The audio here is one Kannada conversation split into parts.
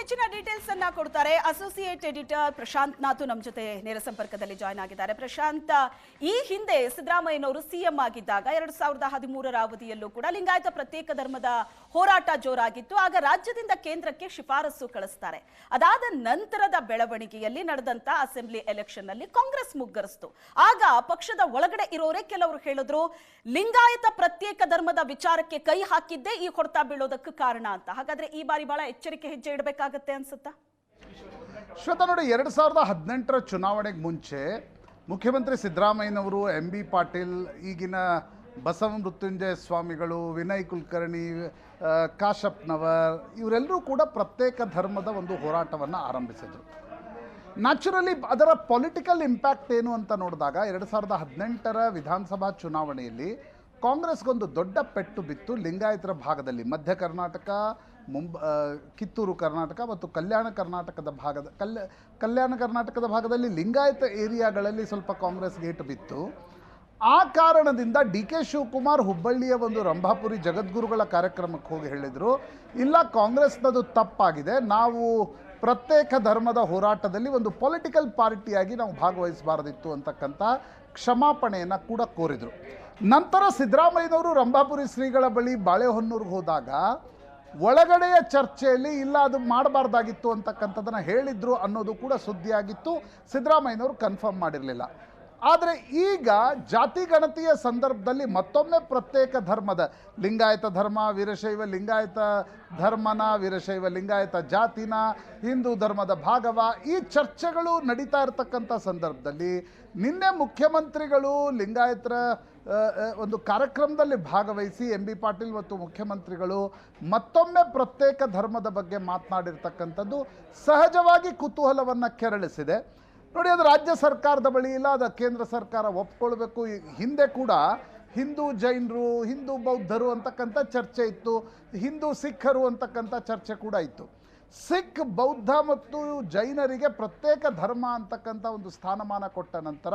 ಹೆಚ್ಚಿನ ಡೀಟೇಲ್ಸ್ ಅನ್ನ ಕೊಡ್ತಾರೆ. ಅಸೋಸಿಯೇಟ್ ಎಡಿಟರ್ ಪ್ರಶಾಂತ್ ನಾಥು ನಮ್ಮ ಜೊತೆ ನೇರ ಸಂಪರ್ಕದಲ್ಲಿ ಜಾಯ್ನ್ ಆಗಿದ್ದಾರೆ. ಪ್ರಶಾಂತ್, ಈ ಹಿಂದೆ ಸಿದ್ದರಾಮಯ್ಯನವರು ಸಿಎಂ ಆಗಿದ್ದಾಗ ಎರಡ್ ಸಾವಿರದ ಹದಿಮೂರರ ಅವಧಿಯಲ್ಲೂ ಕೂಡ ಲಿಂಗಾಯತ ಪ್ರತ್ಯೇಕ ಧರ್ಮದ ಹೋರಾಟ ಜೋರಾಗಿತ್ತು. ಆಗ ರಾಜ್ಯದಿಂದ ಕೇಂದ್ರಕ್ಕೆ ಶಿಫಾರಸು ಕಳಿಸ್ತಾರೆ. ಅದಾದ ನಂತರದ ಬೆಳವಣಿಗೆಯಲ್ಲಿ ನಡೆದಂತ ಅಸೆಂಬ್ಲಿ ಎಲೆಕ್ಷನ್ನಲ್ಲಿ ಕಾಂಗ್ರೆಸ್ ಮುಗ್ಗರಿಸ್ತು. ಆಗ ಪಕ್ಷದ ಒಳಗಡೆ ಇರೋರೇ ಕೆಲವರು ಹೇಳಿದ್ರು, ಲಿಂಗಾಯತ ಪ್ರತ್ಯೇಕ ಧರ್ಮದ ವಿಚಾರಕ್ಕೆ ಕೈ ಹಾಕಿದ್ದೇ ಈ ಹೊಡೆತ ಬೀಳೋದಕ್ಕೆ ಕಾರಣ ಅಂತ. ಹಾಗಾದ್ರೆ ಈ ಬಾರಿ ಬಹಳ ಎಚ್ಚರಿಕೆ ಹೆಜ್ಜೆ ಇಡಬೇಕಾಗತ್ತೆ ಅನ್ಸುತ್ತಾ? ಶ್ವೇತಾ, ನೋಡಿ, ಎರಡು ಸಾವಿರದ ಹದಿನೆಂಟರ ಚುನಾವಣೆಗೆ ಮುಂಚೆ ಮುಖ್ಯಮಂತ್ರಿ ಸಿದ್ದರಾಮಯ್ಯನವರು, ಎಂ ಬಿ ಪಾಟೀಲ್, ಈಗಿನ ಬಸವ ಮೃತ್ಯುಂಜಯ ಸ್ವಾಮಿಗಳು, ವಿನಯ್ ಕುಲಕರ್ಣಿ ಕಾಶಪ್ನವರ್ ಇವರೆಲ್ಲರೂ ಕೂಡ ಪ್ರತ್ಯೇಕ ಧರ್ಮದ ಒಂದು ಹೋರಾಟವನ್ನು ಆರಂಭಿಸಿದರು. ನ್ಯಾಚುರಲಿ ಅದರ ಪೊಲಿಟಿಕಲ್ ಇಂಪ್ಯಾಕ್ಟ್ ಏನು ಅಂತ ನೋಡಿದಾಗ, ಎರಡು ಸಾವಿರದ ಹದಿನೆಂಟರ ವಿಧಾನಸಭಾ ಚುನಾವಣೆಯಲ್ಲಿ ಕಾಂಗ್ರೆಸ್ಗೊಂದು ದೊಡ್ಡ ಪೆಟ್ಟು ಬಿತ್ತು ಲಿಂಗಾಯತರ ಭಾಗದಲ್ಲಿ. ಮಧ್ಯ ಕರ್ನಾಟಕ ಮುಂಬ ಕಿತ್ತೂರು ಕರ್ನಾಟಕ ಮತ್ತು ಕಲ್ಯಾಣ ಕರ್ನಾಟಕದ ಭಾಗದ, ಕಲ್ಯ, ಕಲ್ಯಾಣ ಕರ್ನಾಟಕದ ಭಾಗದಲ್ಲಿ ಲಿಂಗಾಯತ ಏರಿಯಾಗಳಲ್ಲಿ ಸ್ವಲ್ಪ ಕಾಂಗ್ರೆಸ್ ಗೇಟ್ ಬಿತ್ತು. ಆ ಕಾರಣದಿಂದ ಡಿ ಕೆ ಶಿವಕುಮಾರ್ ಹುಬ್ಬಳ್ಳಿಯ ಒಂದು ರಂಭಾಪುರಿ ಜಗದ್ಗುರುಗಳ ಕಾರ್ಯಕ್ರಮಕ್ಕೆ ಹೋಗಿ ಹೇಳಿದರು. ಇಲ್ಲ, ಕಾಂಗ್ರೆಸ್ನದು ತಪ್ಪಾಗಿದೆ. ನಾವು ಪ್ರತ್ಯೇಕ ಧರ್ಮದ ಹೋರಾಟದಲ್ಲಿ ಒಂದು ಪೊಲಿಟಿಕಲ್ ಪಾರ್ಟಿಯಾಗಿ ನಾವು ಭಾಗವಹಿಸಬಾರದಿತ್ತು ಅಂತಕ್ಕಂಥ ಕ್ಷಮಾಪಣೆಯನ್ನು ಕೂಡ ಕೋರಿದರು. ನಂತರ ಸಿದ್ದರಾಮಯ್ಯನವರು ರಂಭಾಪುರಿ ಶ್ರೀಗಳ ಬಳಿ ಬಾಳೆಹೊನ್ನೂರಿಗೆ ಹೋದಾಗ ಒಳಗಡೆಯ ಚರ್ಚೆಯಲ್ಲಿ ಇಲ್ಲ, ಅದು ಮಾಡಬಾರ್ದಾಗಿತ್ತು ಅಂತಕ್ಕಂಥದ್ದನ್ನು ಹೇಳಿದ್ರು ಅನ್ನೋದು ಕೂಡ ಸುದ್ದಿಯಾಗಿತ್ತು. ಸಿದ್ದರಾಮಯ್ಯನವರು ಕನ್ಫರ್ಮ್ ಮಾಡಿರಲಿಲ್ಲ. ಆದರೆ ಈಗ ಜಾತಿ ಗಣತಿಯ ಸಂದರ್ಭದಲ್ಲಿ ಮತ್ತೊಮ್ಮೆ ಪ್ರತ್ಯೇಕ ಧರ್ಮದ ಲಿಂಗಾಯತ ಧರ್ಮ, ವೀರಶೈವ ಲಿಂಗಾಯತ ಧರ್ಮನ, ವೀರಶೈವ ಲಿಂಗಾಯತ ಜಾತಿನ, ಹಿಂದೂ ಧರ್ಮದ ಭಾಗವ ಈ ಚರ್ಚೆಗಳು ನಡೀತಾ ಇರತಕ್ಕಂಥ ಸಂದರ್ಭದಲ್ಲಿ ನಿನ್ನೆ ಮುಖ್ಯಮಂತ್ರಿಗಳು ಲಿಂಗಾಯತರ ಒಂದು ಕಾರ್ಯಕ್ರಮದಲ್ಲಿ ಭಾಗವಹಿಸಿ ಎಂ ಬಿ ಪಾಟೀಲ್ ಮತ್ತು ಮುಖ್ಯಮಂತ್ರಿಗಳು ಮತ್ತೊಮ್ಮೆ ಪ್ರತ್ಯೇಕ ಧರ್ಮದ ಬಗ್ಗೆ ಮಾತನಾಡಿರ್ತಕ್ಕಂಥದ್ದು ಸಹಜವಾಗಿ ಕುತೂಹಲವನ್ನು ಕೆರಳಿಸಿದೆ. ನೋಡಿ, ಅದು ರಾಜ್ಯ ಸರ್ಕಾರದ ಬಳಿ ಇಲ್ಲ, ಅದು ಕೇಂದ್ರ ಸರ್ಕಾರ ಒಪ್ಕೊಳ್ಬೇಕು. ಹಿಂದೆ ಕೂಡ ಹಿಂದೂ ಜೈನರು, ಹಿಂದೂ ಬೌದ್ಧರು ಅಂತಕ್ಕಂಥ ಚರ್ಚೆ ಇತ್ತು. ಹಿಂದೂ ಸಿಖ್ಖರು ಅಂತಕ್ಕಂಥ ಚರ್ಚೆ ಕೂಡ ಇತ್ತು. ಸಿಖ್ ಬೌದ್ಧ ಮತ್ತು ಜೈನರಿಗೆ ಪ್ರತ್ಯೇಕ ಧರ್ಮ ಅಂತಕ್ಕಂಥ ಒಂದು ಸ್ಥಾನಮಾನ ಕೊಟ್ಟ ನಂತರ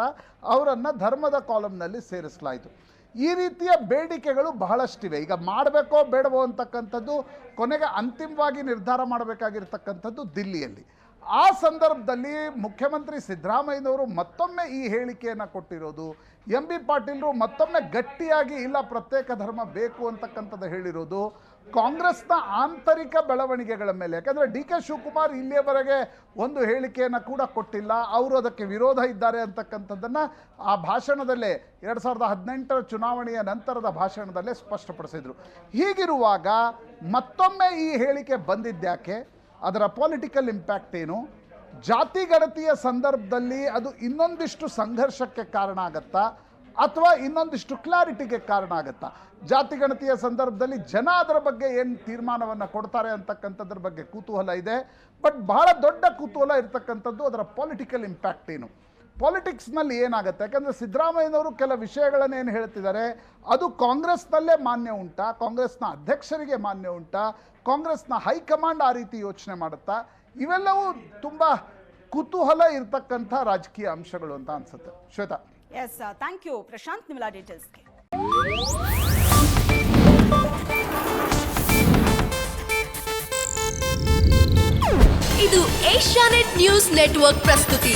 ಅವರನ್ನು ಧರ್ಮದ ಕಾಲಮ್ನಲ್ಲಿ ಸೇರಿಸಲಾಯಿತು. ಈ ರೀತಿಯ ಬೇಡಿಕೆಗಳು ಬಹಳಷ್ಟಿವೆ. ಈಗ ಮಾಡಬೇಕೋ ಬೇಡವೋ ಅಂತಕ್ಕಂಥದ್ದು ಕೊನೆಗೆ ಅಂತಿಮವಾಗಿ ನಿರ್ಧಾರ ಮಾಡಬೇಕಾಗಿರ್ತಕ್ಕಂಥದ್ದು ದಿಲ್ಲಿಯಲ್ಲಿ. ಆ ಸಂದರ್ಭದಲ್ಲಿ ಮುಖ್ಯಮಂತ್ರಿ ಸಿದ್ದರಾಮಯ್ಯನವರು ಮತ್ತೊಮ್ಮೆ ಈ ಹೇಳಿಕೆಯನ್ನು ಕೊಟ್ಟಿರೋದು. ಎಂ ಬಿ ಪಾಟೀಲರು ಮತ್ತೊಮ್ಮೆ ಗಟ್ಟಿಯಾಗಿ ಇಲ್ಲ ಪ್ರತ್ಯೇಕ ಧರ್ಮ ಬೇಕು ಅಂತಕ್ಕಂಥದ್ದು ಹೇಳಿರೋದು. ಕಾಂಗ್ರೆಸ್ನ ಆಂತರಿಕ ಬೆಳವಣಿಗೆಗಳ ಮೇಲೆ, ಯಾಕಂದರೆ ಡಿ ಕೆ ಶಿವಕುಮಾರ್ ಇಲ್ಲಿಯವರೆಗೆ ಒಂದು ಹೇಳಿಕೆಯನ್ನು ಕೂಡ ಕೊಟ್ಟಿಲ್ಲ. ಅವರು ಅದಕ್ಕೆ ವಿರೋಧ ಇದ್ದಾರೆ ಅಂತಕ್ಕಂಥದ್ದನ್ನು ಆ ಭಾಷಣದಲ್ಲೇ, ಎರಡು ಸಾವಿರದ ಹದಿನೆಂಟರ ಚುನಾವಣೆಯ ನಂತರದ ಭಾಷಣದಲ್ಲೇ ಸ್ಪಷ್ಟಪಡಿಸಿದರು. ಹೀಗಿರುವಾಗ ಮತ್ತೊಮ್ಮೆ ಈ ಹೇಳಿಕೆ ಬಂದಿದ್ದ್ಯಾಕೆ? ಅದರ ಪೊಲಿಟಿಕಲ್ ಇಂಪ್ಯಾಕ್ಟ್ ಏನು? ಜಾತಿ ಗಣತಿಯ ಸಂದರ್ಭದಲ್ಲಿ ಅದು ಇನ್ನೊಂದಿಷ್ಟು ಸಂಘರ್ಷಕ್ಕೆ ಕಾರಣ ಆಗತ್ತಾ? ಅಥವಾ ಇನ್ನೊಂದಿಷ್ಟು ಕ್ಲಾರಿಟಿಗೆ ಕಾರಣ ಆಗತ್ತಾ? ಜಾತಿ ಗಣತಿಯ ಸಂದರ್ಭದಲ್ಲಿ ಜನ ಅದರ ಬಗ್ಗೆ ಏನು ತೀರ್ಮಾನವನ್ನು ಕೊಡ್ತಾರೆ ಅಂತಕ್ಕಂಥದ್ರ ಬಗ್ಗೆ ಕುತೂಹಲ ಇದೆ. ಬಟ್ ಬಹಳ ದೊಡ್ಡ ಕುತೂಹಲ ಇರತಕ್ಕಂಥದ್ದು ಅದರ ಪೊಲಿಟಿಕಲ್ ಇಂಪ್ಯಾಕ್ಟ್ ಏನು? ಪಾಲಿಟಿಕ್ಸ್ನಲ್ಲಿ ಏನಾಗುತ್ತೆ? ಯಾಕಂದರೆ ಸಿದ್ದರಾಮಯ್ಯನವರು ಕೆಲ ವಿಷಯಗಳನ್ನು ಏನು ಹೇಳ್ತಿದ್ದಾರೆ? ಅದು ಕಾಂಗ್ರೆಸ್ನಲ್ಲೇ ಮಾನ್ಯ ಉಂಟಾ ಕಾಂಗ್ರೆಸ್ನ ಅಧ್ಯಕ್ಷರಿಗೆ ಮಾನ್ಯ ಉಂಟಾ ಕಾಂಗ್ರೆಸ್ನ ಹೈಕಮಾಂಡ್ ಆ ರೀತಿ ಯೋಚನೆ ಮಾಡುತ್ತಾ? ಇವೆಲ್ಲವೂ ತುಂಬ ಕುತೂಹಲ ಇರತಕ್ಕಂಥ ರಾಜಕೀಯ ಅಂಶಗಳು ಅಂತ ಅನ್ಸುತ್ತೆ. Shweta. Yes thank you Prashanth ನಿಮ್ಲ ಡೀಟೇಲ್ಸ್ಗೆ ಇದು ಏಷ್ಯಾನೆಟ್ ನ್ಯೂಸ್ ನೆಟ್ವರ್ಕ್ ಪ್ರಸ್ತುತಿ.